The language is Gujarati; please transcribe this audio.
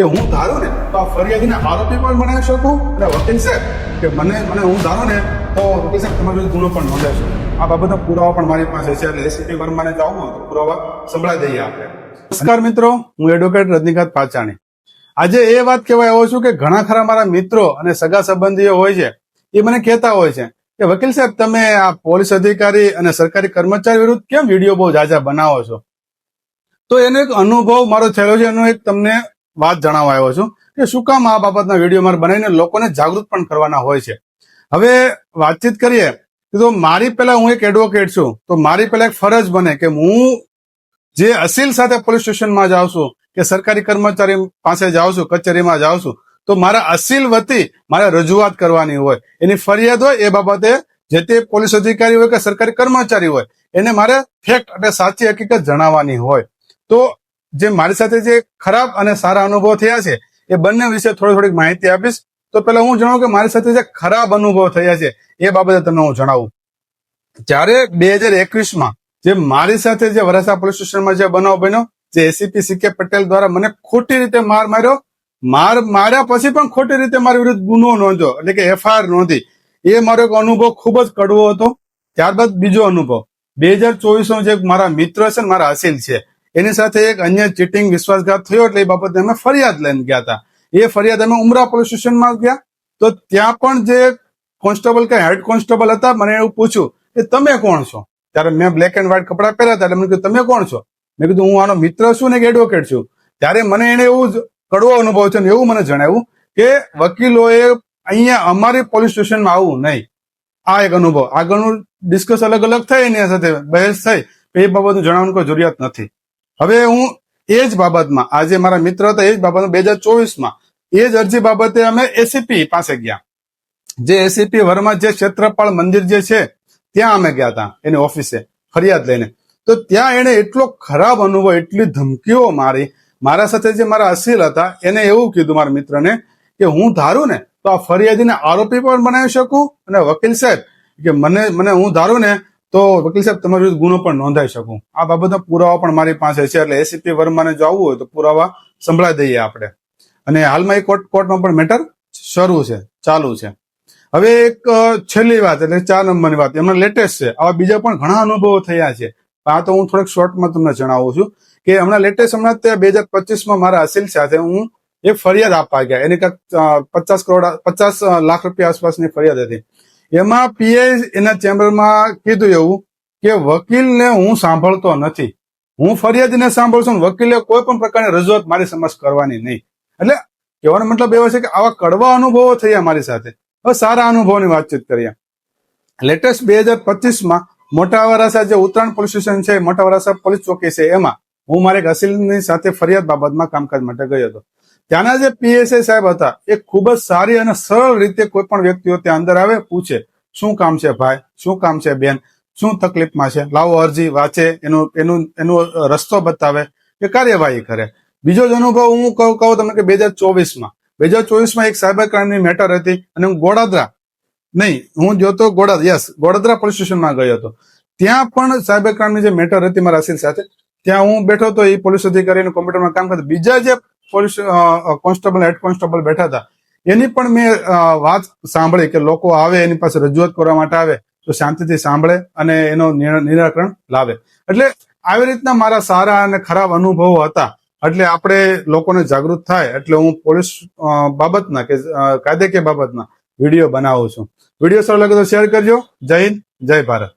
કે હું ધારું ને તો આ ફરિયાદીને આરોપી પણ બનાવી શકું? અને વકીલ સાહેબ, કે મને મને હું ધારું ને તો વકીલ સાહેબ, તમારો ગુનો પણ નોંધાશો આ બાબતનો પુરાવા પણ મારી પાસે છે. એટલે એસીપી વર્માને જવું તો પુરાવા સંભળાઈ દઈએ આપણે. નમસ્કાર મિત્રો, હું એડવોકેટ રજનીકાંત પાચાણી આજે એ વાત કહેવાય આવ્યો છું કે ઘણા ખરા મારા મિત્રો અને સગા સંબંધીઓ હોય છે, એ મને કહેતા હોય છે કે, વકીલ સાહેબ, તમે આ પોલીસ અધિકારી અને સરકારી કર્મચારી વિરુદ્ધ કેમ વીડિયો બહુ જાજા બનાવો છો? તો એનો એક અનુભવ મારો થયેલો છે. એનો એક તમને વાત જણાવવા આવ્યો છું કે શું કામ આ બાબતના વીડિયો મારે બનાવીને લોકોને જાગૃત પણ કરવાના હોય છે. હવે વાતચીત કરીએ તો મારી પહેલા હું એક એડવોકેટ છું, તો મારી પહેલા એક ફરજ બને કે હું જે અસીલ સાથે પોલીસ સ્ટેશનમાં જાઉં છું, કે સરકારી કર્મચારી પાસે જાઉં છું, કચેરીમાં જાઉં છું, તો મારા અસીલ વતી મારે રજૂઆત કરવાની હોય. એની ફરિયાદ હોય એ બાબતે જે તે પોલીસ અધિકારી હોય કે સરકારી કર્મચારી હોય, એને મારે ફેક્ટ અને સાચી હકીકત જણાવવાની હોય. તો જે મારી સાથે જે ખરાબ અને સારા અનુભવ થયા છે, એ બંને વિશે થોડી થોડીક માહિતી આપીશ. તો પેલા હું જણાવું કે મારી સાથે જે ખરાબ અનુભવ થયા છે, એ બાબતે તમને હું જણાવું. જ્યારે બે હજાર એકવીસમાં જે મારી સાથે જે વરાસા પોલીસ સ્ટેશનમાં જે બનાવ બન્યો, જે એસીપી સી કે પટેલ દ્વારા મને ખોટી રીતે માર માર્યો, માર માર્યા પછી પણ ખોટી રીતે મારી વિરુદ્ધ ગુનો નોંધ્યો, એટલે કે એફઆઈઆર નોંધી. એ મારો એક અનુભવ ખૂબ જ કડવો હતો. ત્યારબાદ બીજો અનુભવ. બે હજાર ચોવીસનો જે મારા મિત્ર છે મારા અસીલ છે એની સાથે એક અન્ય ચીટિંગ વિશ્વાસઘાત થયો એટલે એ બાબતે અમે ફરિયાદ લઈને ગયા હતા. એ ફરિયાદ અમે ઉમરા પોલીસ સ્ટેશનમાં ગયા. તો ત્યાં પણ જે કોન્સ્ટેબલ કે હેડ કોન્સ્ટેબલ હતા, મને એવું પૂછ્યું કે તમે કોણ છો? ત્યારે મેં બ્લેક એન્ડ વ્હાઈટ કપડાં પહેર્યા હતા એટલે મને કીધું, તમે કોણ છો? મેં કીધું, હું આનો મિત્ર છું ને એક એડવોકેટ છું. ત્યારે મને એને એવું કડવો અનુભવ છે ને એવું મને જણાવ્યું કે વકીલોએ અહીંયા અમારી પોલીસ સ્ટેશનમાં આવવું નહીં. આ એક અનુભવ. આગળનું ડિસ્કસ અલગ અલગ થાય એની સાથે બહેસ થઈ એ બાબતનું જણાવવાની કોઈ જરૂરિયાત નથી. હવે હું એ જ બાબતમાં, આજે મારા મિત્ર હતા, એ જ બાબતમાં, બે હજાર ચોવીસમાં, એ જ અરજી બાબતે અમે એસીપી પાસે ગયા. જે એસીપી વર્મા જે ક્ષેત્રપાળ મંદિર જે છે, ત્યાં અમે ગયા હતા, એની ઓફિસે, ફરિયાદ લઈને. તો ત્યાં એને એટલો ખરાબ અનુભવ, એટલી ધમકીઓ મારી, મારા સાથે જે મારા અસીલ હતા, એને એવું કીધું મારા મિત્રને કે હું ધારું ને, તો આ ફરિયાદીને આરોપી પણ બનાવી શકું? અને વકીલ સાહેબ, કે મને મને હું ધારું ને તો વકીલ સાહેબ, તમારી વિરુદ્ધ ગુનો પણ નોંધાઈ શકું. આ બાબતના પુરાવા પણ મારી પાસે છે એટલે એસીપી વર્માને જો આવવું હોય તો પુરાવા સંભળાઈ દઈએ આપણે. અને હાલમાં એ કોર્ટ કોર્ટમાં પણ મેટર શરૂ છે, ચાલુ છે. હવે એક છેલ્લી વાત એટલે ચાર નંબરની વાત. એમના લેટેસ્ટ છે. આવા બીજા પણ ઘણા અનુભવો થયા છે. આ તો હું થોડેક શોર્ટમાં તમને જણાવું છું કે હમણાં લેટેસ્ટ હમણાં તે બે હજાર પચીસમાં મારા અસીલ સાથે હું એક ફરિયાદ આપવા ગયા. એની કાંઈક પચાસ કરોડ, પચાસ લાખ રૂપિયા આસપાસની ફરિયાદ હતી. એમાં પીઆઈ એના ચેમ્બરમાં કીધું એવું કે વકીલને હું સાંભળતો નથી. હું ફરિયાદીને સાંભળશું વકીલે કોઈ પણ પ્રકારની રજૂઆત મારી સમક્ષ કરવાની નહીં. એટલે કહેવાનો મતલબ એવો છે કે આવા કડવા અનુભવો થયા મારી સાથે. હવે સારા અનુભવોની વાતચીત કરીએ. લેટેસ્ટ બે હજાર પચીસમાં મોટા વરાસા જે ઉત્તરાયણ પોલીસ સ્ટેશન છે, મોટા વરાસા પોલીસ ચોકી છે, એમાં હું મારે એક અસીલની સાથે ફરિયાદ બાબતમાં કામકાજ માટે ગયો હતો. ત્યાંના જે પીએસઆઈ સાહેબ હતા, એ ખૂબ જ સારી અને સરળ રીતે કોઈ પણ વ્યક્તિઓ ત્યાં અંદર આવે, પૂછે, શું કામ છે ભાઈ? શું કામ છે બેન? શું તકલીફમાં છે? લાવો અરજી, વાંચે, એનું એનું, એનો રસ્તો બતાવે કે કાર્યવાહી કરે. બીજો જ અનુભવ હું કહું કહું તમને કે બે હજાર ચોવીસમાં. બે હજાર ચોવીસમાં એક સાયબર ક્રાઇમની મેટર હતી અને હું ગોડાદરા, નહીં, હું જોતો ગોડા, યસ, ગોડાદરા પોલીસ સ્ટેશનમાં ગયો હતો. ત્યાં પણ સાયબર ક્રાઇમની જે મેટર હતી મારા અસીલ સાથે, ત્યાં હું બેઠો હતો, એ પોલીસ અધિકારીનું કોમ્પ્યુટરમાં કામ કરતો. બીજા જે પોલીસ કોન્સ્ટેબલ, હેડ કોન્સ્ટેબલ બેઠા હતા. એની પણ મેં વાત સાંભળી કે લોકો આવે, એની પાસે રજૂઆત કરવા માટે આવે, તો શાંતિથી સાંભળે અને એનો નિરાકરણ લાવે. એટલે આવી રીતના મારા સારા અને ખરાબ અનુભવો હતા. એટલે આપણે લોકોને જાગૃત થાય, એટલે હું પોલીસ બાબતના કે કાયદેકીય બાબતના વીડિયો બનાવું છું. વીડિયો સારો લાગે તો શેર કરજો. જય હિન્દ, જય ભારત.